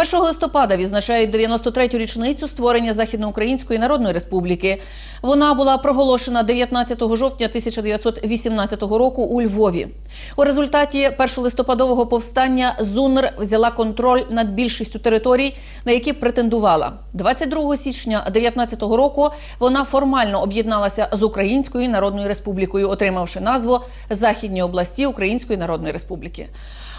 1 листопада відзначають 93-ю річницю створення Західноукраїнської Народної Республіки. Вона була проголошена 19 жовтня 1918 року у Львові. У результаті першолистопадового повстання ЗУНР взяла контроль над більшістю територій, на які претендувала. 22 січня 19 року вона формально об'єдналася з Українською Народною Республікою, отримавши назву Західні області Української Народної Республіки.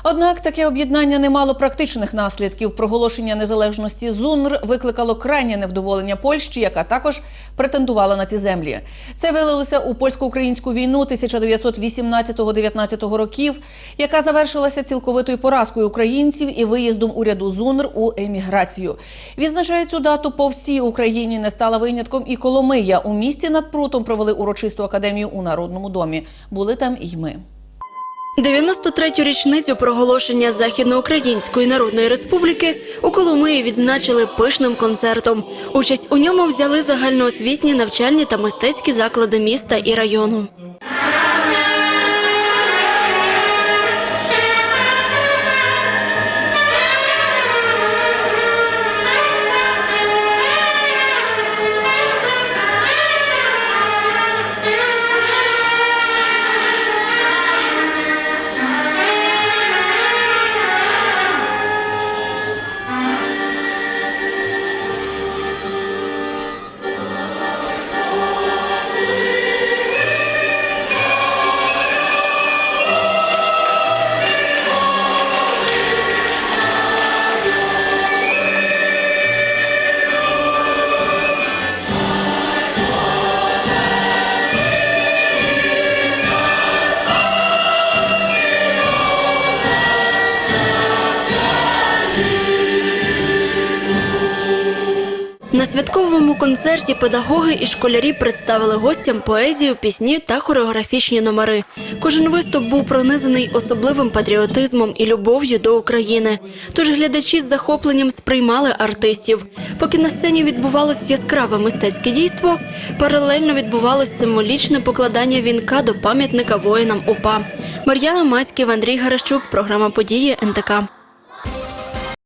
Однак таке об'єднання не мало практичних наслідків. Проголошення незалежності ЗУНР викликало крайнє невдоволення Польщі, яка також претендувала на ці землі. Це вилилося у польсько-українську війну 1918-19 років, яка завершилася цілковитою поразкою українців і виїздом уряду ЗУНР у еміграцію. Відзначають дату по всій Україні. Не стала винятком і Коломия. У місті над прутом провели урочисту академію у Народному домі. Були там і ми. 93-ю річницю проголошення Західноукраїнської Народної Республіки у Коломиї відзначили пишним концертом. Участь у ньому взяли загальноосвітні навчальні та мистецькі заклади міста і району. На святковому концерті педагоги і школярі представили гостям поезію, пісні та хореографічні номери. Кожен виступ був пронизаний особливим патріотизмом і любов'ю до України. Тож глядачі з захопленням сприймали артистів. Поки на сцені відбувалось яскраве мистецьке дійство, паралельно відбувалось символічне покладання вінка до пам'ятника воїнам УПА. Мар'яна Мацьків, Андрій Гарашчук, програма події НТК.